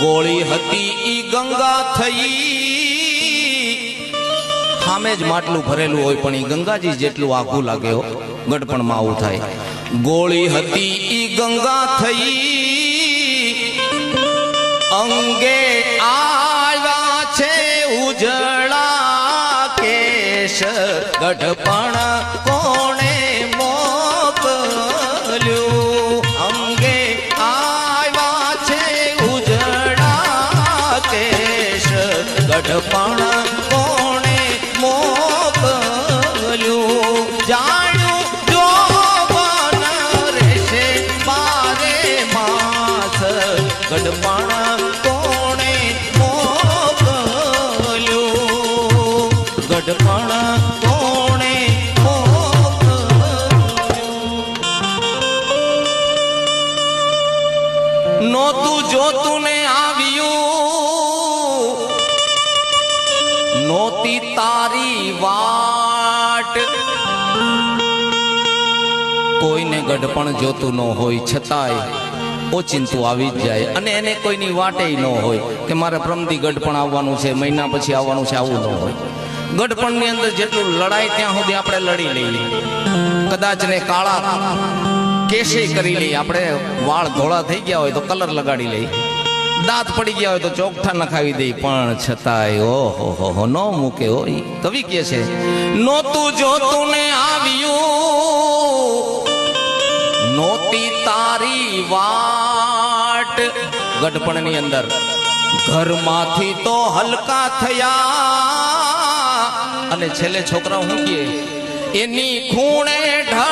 ગોળી હતી ઈ ગંગા થઈ. સામે જ માટલું ભરેલું હોય પણ ઈ ગંગાજી જેટલું આખું લાગે ગઢપણમાં આવું થાય. ગોળી હતી ઈ ગંગા થઈ. અંગે આવ્યા છે ઉજળા કેશ. ગઢપણ કોણે નોતું જોતું ને આવ્યું. નોતી તારી વાટ કોઈને ગઢપણ જોતું ન હોય, છતાંય ઓચિંતું આવી જ જાય. અને એને કોઈની વાટે ન હોય કે મારે પ્રમદી ગઢપણ આવવાનું છે, મહિના પછી આવવાનું છે, આવું ન હોય. ગઢપણની અંદર જેટલું લડાય ત્યાં સુધી આપણે લડી લઈએ. કદાચ ને કાળા કેશે કરી લઈએ. આપણે વાળ ધોળા થઈ ગયા હોય તો કલર લગાડી લઈએ. દાંત પડી ગયા હોય તો ચોકઠા નખાવી દઈ પણ છતાંય, ઓહો, હો હો ન મૂકે. હોય કવિ કે છે નોતું જોતું ને આવ્યું વાટ. ગઢપણની અંદર. ઘરમાંથી તો હલકા થયા. અને છેલ્લે છોકરા હું કીએ? એની ખૂણે ઢળાવો